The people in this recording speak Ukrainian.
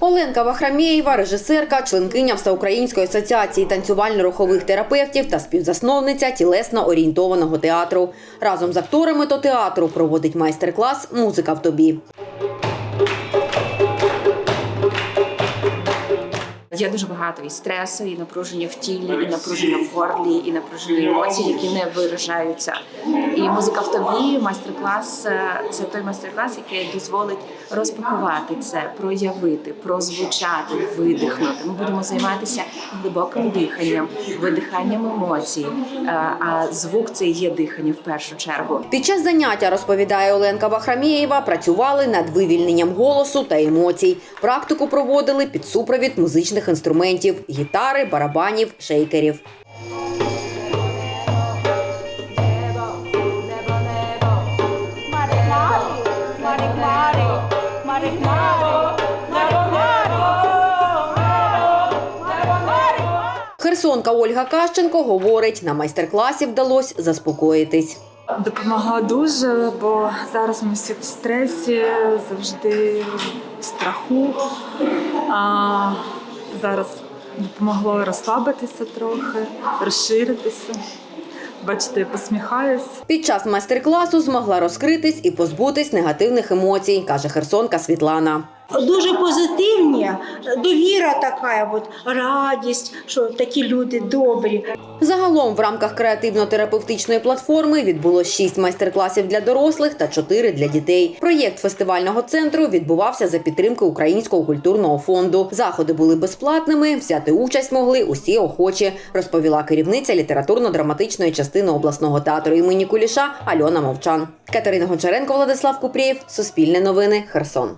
Оленка Вахрамєєва, режисерка, членкиня Всеукраїнської асоціації танцювально-рухових терапевтів та співзасновниця тілесно орієнтованого театру. Разом з акторами до театру проводить майстер-клас Музика в тобі. Є дуже багато і стресу, і напруження в тілі, і напруження в горлі, і напруження емоцій, які не виражаються. І музика в тобі, майстер-клас е, це той майстер-клас, який дозволить розпакувати це, проявити, прозвучати, видихнути. Ми будемо займатися глибоким диханням, видиханням емоцій. Е, А звук це є дихання в першу чергу. Під час заняття, розповідає Оленка Вахрамєєва, працювали над вивільненням голосу та емоцій. Практику проводили під супровід музичних інструментів – гітари, барабанів, шейкерів. Херсонка Ольга Кащенко говорить, на майстер-класі вдалося заспокоїтись. Допомогла дуже, бо зараз ми всі в стресі, завжди в страху. А зараз допомогло розслабитися трохи, розширитися. Бачите, посміхаюсь. Під час майстер-класу змогла розкритись і позбутись негативних емоцій, каже херсонка Світлана. Дуже позитивні, довіра така, от, радість, що такі люди добрі. Загалом в рамках креативно-терапевтичної платформи відбулось шість майстер-класів для дорослих та чотири для дітей. Проєкт фестивального центру відбувався за підтримки Українського культурного фонду. Заходи були безплатними. Взяти участь могли усі охочі, розповіла керівниця літературно-драматичної частини обласного театру імені Куліша Альона Мовчан. Катерина Гончаренко, Владислав Купрієв, Суспільне новини, Херсон.